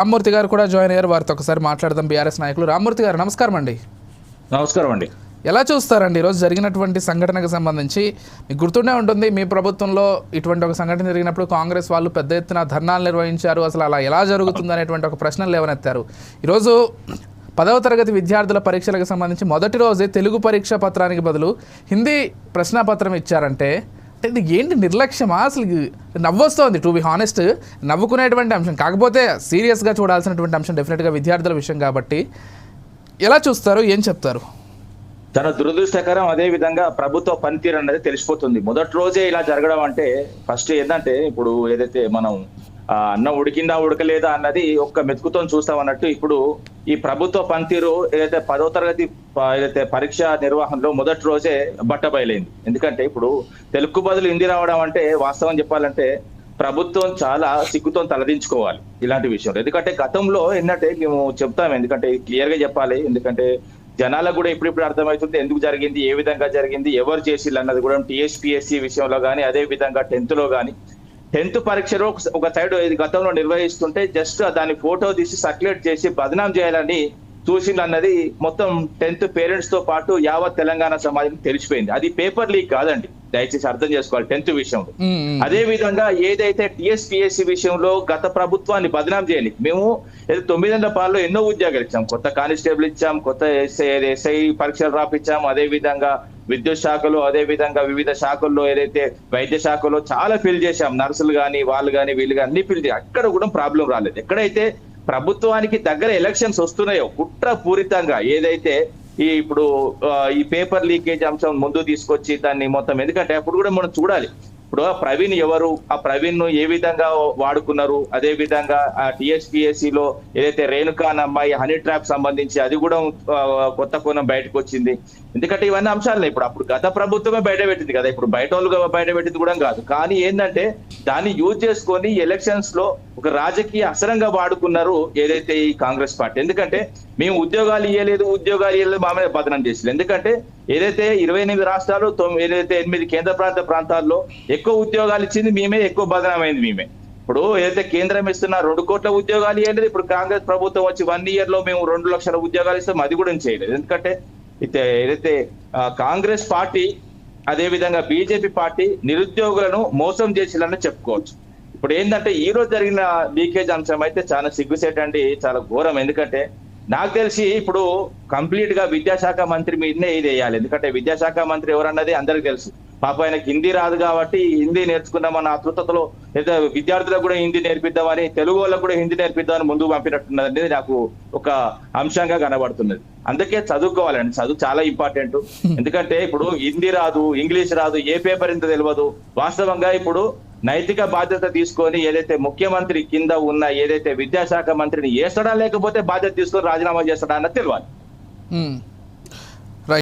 రామ్మూర్తి గారు కూడా జాయిన్ అయ్యారు. వారితో ఒకసారి మాట్లాడదాం బీఆర్ఎస్ నాయకులు. రామ్మూర్తి గారు నమస్కారం అండి. నమస్కారం అండి. ఎలా చూస్తారండి? ఈరోజు జరిగినటువంటి సంఘటనకు సంబంధించి మీకు గుర్తుండే ఉంటుంది మీ ప్రభుత్వంలో ఇటువంటి ఒక సంఘటన జరిగినప్పుడు కాంగ్రెస్ వాళ్ళు పెద్ద ఎత్తున ధర్నాలు నిర్వహించారు. అసలు అలా ఎలా జరుగుతుంది అనేటువంటి ఒక ప్రశ్నలు లేవనెత్తారు. ఈరోజు పదవ తరగతి విద్యార్థుల పరీక్షలకు సంబంధించి మొదటి రోజే తెలుగు పరీక్ష పత్రానికి బదులు హిందీ ప్రశ్నాపత్రం ఇచ్చారంటే ఇది ఏంటి నిర్లక్ష్యమా? అసలు ఇది నవ్వొస్తోంది టు బి హానెస్ట్ నవ్వుకునేటువంటి అంశం. కాకపోతే సీరియస్గా చూడాల్సినటువంటి అంశం డెఫినెట్గా విద్యార్థుల విషయం కాబట్టి. ఎలా చూస్తారు? ఏం చెప్తారు? చాలా దురదృష్టకరం అదే విధంగా ప్రభుత్వ పనితీరు అనేది తెలిసిపోతుంది. మొదటి రోజే ఇలా జరగడం అంటే ఫస్ట్ ఏంటంటే ఇప్పుడు ఏదైతే మనం అన్న అన్నం ఉడికిందా ఉడకలేదా అన్నది ఒక్క మెతుకుతో చూస్తాం అన్నట్టు ఇప్పుడు ఈ ప్రభుత్వ పనితీరు ఏదైతే పదో తరగతి ఏదైతే పరీక్ష నిర్వహణలో మొదటి రోజే బట్టబయలైంది ఎందుకంటే ఇప్పుడు తెలుగు బదులు హిందీ రావడం అంటే వాస్తవం చెప్పాలంటే ప్రభుత్వం చాలా సిగ్గుతో తలదించుకోవాలి ఇలాంటి విషయం ఎందుకంటే గతంలో ఏంటంటే మేము చెప్తాం ఎందుకంటే క్లియర్గా చెప్పాలి. ఎందుకంటే జనాలకు కూడా ఇప్పుడిప్పుడు అర్థమవుతుంది ఎందుకు జరిగింది ఏ విధంగా జరిగింది ఎవరు చేసిల్లు అన్నది కూడా టీఎస్పీఎస్సీ విషయంలో కానీ అదే విధంగా టెన్త్లో కానీ టెన్త్ పరీక్షలో ఒక- సైడ్ ఇది గతంలో నిర్వహిస్తుంటే జస్ట్ దాని ఫోటో తీసి సర్క్యులేట్ చేసి బదనాం చేయాలని చూసింది అన్నది మొత్తం టెన్త్ పేరెంట్స్తో పాటు యావత్ తెలంగాణ సమాజం తెలిసిపోయింది అది పేపర్ లీక్ కాదండి. దయచేసి అర్థం చేసుకోవాలి టెన్త్ విషయంలో. అదే విధంగా ఏదైతే టిఎస్పిఎస్సి విషయంలో గత ప్రభుత్వాన్ని బదనాం చేయాలి మేము ఏదో తొమ్మిది వందల పాలలో ఎన్నో ఉద్యోగాలు ఇచ్చాం. కొత్త కానిస్టేబుల్ ఇచ్చాం కొత్త ఎస్ఐ ఎస్ఐ పరీక్షలు రాపిచ్చాం. అదే విధంగా విద్యుత్ శాఖలో అదే విధంగా వివిధ శాఖల్లో ఏదైతే వైద్య శాఖలో చాలా ఫిల్ చేశాం. నర్సులు కానీ వాళ్ళు కానీ వీళ్ళు కానీ అన్ని ఫిల్ చేసి అక్కడ కూడా ప్రాబ్లం రాలేదు. ఎక్కడైతే ప్రభుత్వానికి దగ్గర ఎలక్షన్స్ వస్తున్నాయో కుట్ర పూరితంగా ఏదైతే ఈ ఇప్పుడు ఈ పేపర్ లీకేజ్ అంశం ముందు తీసుకొచ్చి దాన్ని మొత్తం ఎందుకంటే అప్పుడు కూడా మనం చూడాలి. ఇప్పుడు ఆ ప్రవీణ్ ఎవరు? ఆ ప్రవీణ్ను ఏ విధంగా వాడుకున్నారు? అదే విధంగా ఆ టిఎస్పిఎస్సి లో ఏదైతే రేణుకా అన్న అమ్మాయి హనీ ట్రాప్ సంబంధించి అది కూడా కొత్త కోణం బయటకు వచ్చింది. ఎందుకంటే ఇవన్నీ అంశాలు. ఇప్పుడు అప్పుడు గత ప్రభుత్వమే బయట పెట్టింది కదా. ఇప్పుడు బయట వాళ్ళు బయట పెట్టింది కూడా కాదు. కానీ ఏంటంటే దాన్ని యూజ్ చేసుకొని ఎలక్షన్స్లో ఒక రాజకీయ అసరంగా వాడుకున్నారు ఏదైతే ఈ కాంగ్రెస్ పార్టీ. ఎందుకంటే మేము ఉద్యోగాలు ఇవ్వలేదు ఉద్యోగాలు ఇవ్వలేదు మామే మీద బదనం చేసింది ఎందుకంటే ఏదైతే ఇరవై ఎనిమిది రాష్ట్రాలు తొమ్మిది ఏదైతే ఎనిమిది కేంద్ర ప్రాంత ప్రాంతాల్లో ఎక్కువ ఉద్యోగాలు ఇచ్చింది మేమే ఎక్కువ బదనమైంది మేమే. ఇప్పుడు ఏదైతే కేంద్రం ఇస్తున్న రెండు కోట్ల ఉద్యోగాలు ఇవ్వలేదు ఇప్పుడు కాంగ్రెస్ ప్రభుత్వం వచ్చి వన్ ఇయర్లో మేము రెండు లక్షల ఉద్యోగాలు ఇస్తాం అది కూడా చేయలేదు. ఎందుకంటే అయితే ఏదైతే కాంగ్రెస్ పార్టీ అదే విధంగా బీజేపీ పార్టీ నిరుద్యోగులను మోసం చేసిందని చెప్పుకోవచ్చు. ఇప్పుడు ఏంటంటే ఈ రోజు జరిగిన లీకేజ్ అంశం అయితే చాలా సిగ్గుసేటండి చాలా ఘోరం. ఎందుకంటే నాకు తెలిసి ఇప్పుడు కంప్లీట్గా విద్యాశాఖ మంత్రి మీదనే ఇది వేయాలి. ఎందుకంటే విద్యాశాఖ మంత్రి ఎవరన్నది అందరికి తెలుసు. పాప ఆయనకి హిందీ రాదు కాబట్టి హిందీ నేర్చుకుందామన్న ఆతృతలో లేదా విద్యార్థులకు కూడా హిందీ నేర్పిద్దామని తెలుగు వాళ్ళకు కూడా హిందీ నేర్పిద్దామని ముందుకు పంపినట్టున్నది అనేది నాకు ఒక అంశంగా కనబడుతున్నది. అందుకే చదువుకోవాలండి. చదువు చాలా ఇంపార్టెంట్. ఎందుకంటే ఇప్పుడు హిందీ రాదు ఇంగ్లీష్ రాదు ఏ పేపర్ ఇంత తెలియదు వాస్తవంగా ఇప్పుడు నైతిక బాధ్యత తీసుకొని ఏదైతే ముఖ్యమంత్రి కింద ఉన్న ఏదైతే విద్యాశాఖ మంత్రిని వేస్తాడా లేకపోతే బాధ్యత తీసుకొని రాజీనామా చేస్తాడా అన్నది తెలియాలి